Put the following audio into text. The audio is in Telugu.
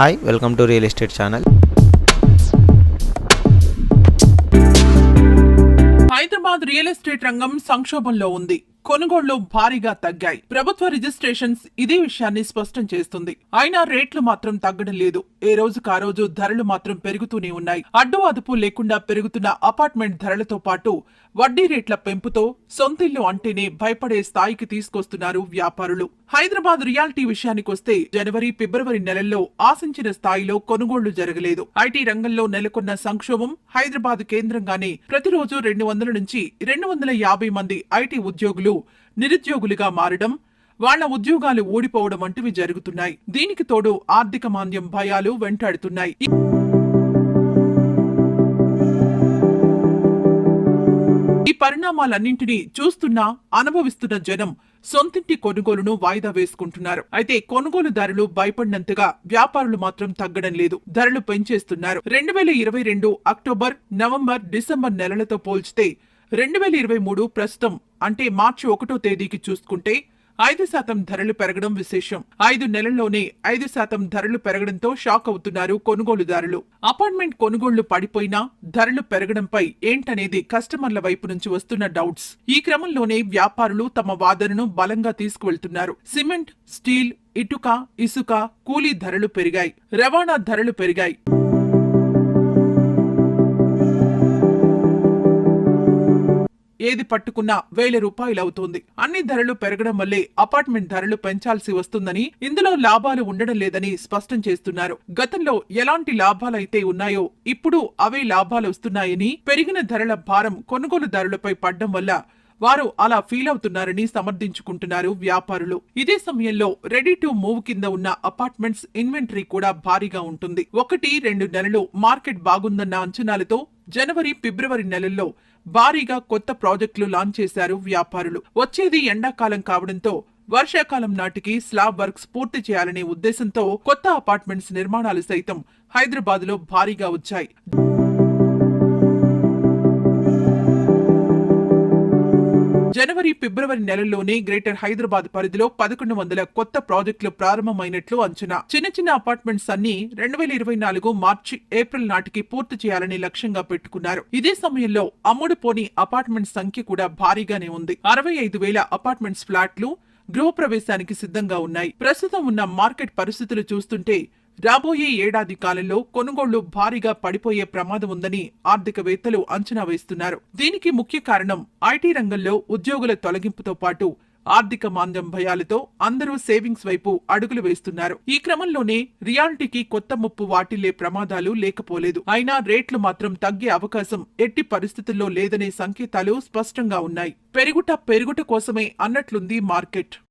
Hi welcome to real estate channel Hyderabad real estate రంగం సంక్షోభంలో ఉంది. కొనుగోళ్ళు భారీగా తగ్గాయి. ప్రభుత్వ రిజిస్ట్రేషన్స్ ఇదే విషయాన్ని స్పష్టం చేస్తుంది. అయినా రేట్లు మాత్రం తగ్గడం లేదు. ఏ రోజుకు ఆ రోజు ధరలు మాత్రం పెరుగుతూనే ఉన్నాయి. అడ్డు అదుపు లేకుండా పెరుగుతున్న అపార్ట్మెంట్ ధరలతో పాటు వడ్డీ రేట్ల పెంపుతో సొంతిల్లు అంటేనే భయపడే స్థాయికి తీసుకొస్తున్నారు వ్యాపారులు. హైదరాబాద్ రియాలిటీ విషయానికొస్తే జనవరి ఫిబ్రవరి నెలల్లో ఆశించిన స్థాయిలో కొనుగోళ్ళు జరగలేదు. ఐటీ రంగంలో నెలకొన్న సంక్షోభం హైదరాబాద్ కేంద్రంగానే ప్రతిరోజు రెండు వందల నుంచి రెండు వందల యాభై మంది ఐటీ ఉద్యోగులు నిరుద్యోగులుగా మారడం వాళ్ళ ఉద్యోగాలు ఊడిపోవడం వంటివి జరుగుతున్నాయి. దీనికి తోడు ఆర్థిక మాంద్యం భయాలు వెంటాడుతున్నాయి. ఈ పరిణామాలన్నింటినీ చూస్తున్నా అనుభవిస్తున్న జనం సొంతింటి కొనుగోలును వాయిదా వేసుకుంటున్నారు. అయితే కొనుగోలుదారులు భయపడినంతగా వ్యాపారులు మాత్రం తగ్గడం లేదు. ధరలు పెంచేస్తున్నారు. రెండు వేల ఇరవై రెండు అక్టోబర్ నవంబర్ డిసెంబర్ నెలలతో పోల్చితే రెండు వేల ఇరవై మూడు ప్రస్తుతం అంటే మార్చి ఒకటో తేదీకి చూసుకుంటే ఐదు శాతం ధరలు పెరగడం విశేషం. ఐదు నెలల్లోనే ఐదు శాతం ధరలు పెరగడంతో షాక్ అవుతున్నారు కొనుగోలుదారులు. అపార్ట్మెంట్ కొనుగోళ్ళు పడిపోయినా ధరలు పెరగడంపై ఏంటనేది కస్టమర్ల వైపు నుంచి వస్తున్న డౌట్స్. ఈ క్రమంలోనే వ్యాపారులు తమ వాదనను బలంగా తీసుకువెళ్తున్నారు. సిమెంట్ స్టీల్ ఇటుక ఇసుక కూలీ ధరలు పెరిగాయి. రవాణా ధరలు పెరిగాయి. ఏది పట్టుకున్నా వేల రూపాయలవుతోంది. అన్ని ధరలు పెరగడం వల్లే అపార్ట్మెంట్ ధరలు పెంచాల్సి వస్తుందని ఇందులో లాభాలు ఉండడం లేదని స్పష్టం చేస్తున్నారు. గతంలో ఎలాంటి లాభాలైతే ఉన్నాయో ఇప్పుడు అవే లాభాలు వస్తున్నాయని పెరిగిన ధరల భారం కొనుగోలుదారులపై పడ్డం వల్ల వారు అలా ఫీల్ అవుతున్నారని సమర్థించుకుంటున్నారు వ్యాపారులు. ఇదే సమయంలో రెడీ టు మూవ్ కింద ఉన్న అపార్ట్మెంట్స్ ఇన్వెంటరీ కూడా భారీగా ఉంటుంది. ఒకటి రెండు నెలలు మార్కెట్ బాగుందన్న అంచనాలతో జనవరి ఫిబ్రవరి నెలల్లో భారీగా కొత్త ప్రాజెక్టులు లాంచ్ చేశారు వ్యాపారులు. వచ్చేది ఎండాకాలం కావడంతో వర్షాకాలం నాటికి స్లాబ్ వర్క్స్ పూర్తి చేయాలనే ఉద్దేశంతో కొత్త అపార్ట్మెంట్స్ నిర్మాణాలు సైతం హైదరాబాద్లో భారీగా వచ్చాయి. జనవరి ఫిబ్రవరి నెలల్లోనే గ్రేటర్ హైదరాబాద్ పరిధిలో పదకొండు వందల కొత్త ప్రాజెక్టులు ప్రారంభమైనట్లు అంచనా. చిన్న చిన్న అపార్ట్మెంట్స్ అన్ని రెండు వేల ఇరవై నాలుగు మార్చి ఏప్రిల్ నాటికి పూర్తి చేయాలని లక్ష్యంగా పెట్టుకున్నారు. ఇదే సమయంలో అమ్ముడు పోని అపార్ట్మెంట్ సంఖ్య కూడా భారీగానే ఉంది. అరవై ఐదు వేల అపార్ట్మెంట్స్ ఫ్లాట్లు గృహప్రవేశానికి సిద్ధంగా ఉన్నాయి. ప్రస్తుతం ఉన్న మార్కెట్ పరిస్థితులు చూస్తుంటే రాబోయే ఏడాది కాలంలో కొనుగోళ్ళు భారీగా పడిపోయే ప్రమాదం ఉందని ఆర్థికవేత్తలు అంచనా వేస్తున్నారు. దీనికి ముఖ్య కారణం ఐటీ రంగంలో ఉద్యోగుల తొలగింపుతో పాటు ఆర్థిక మాంద్యం భయాలతో అందరూ సేవింగ్స్ వైపు అడుగులు వేస్తున్నారు. ఈ క్రమంలోనే రియాలిటీకి కొత్త ముప్పు వాటిల్లే ప్రమాదాలు లేకపోలేదు. అయినా రేట్లు మాత్రం తగ్గే అవకాశం ఎట్టి పరిస్థితుల్లో లేదనే సంకేతాలు స్పష్టంగా ఉన్నాయి. పెరుగుట పెరుగుట కోసమే అన్నట్లుంది మార్కెట్.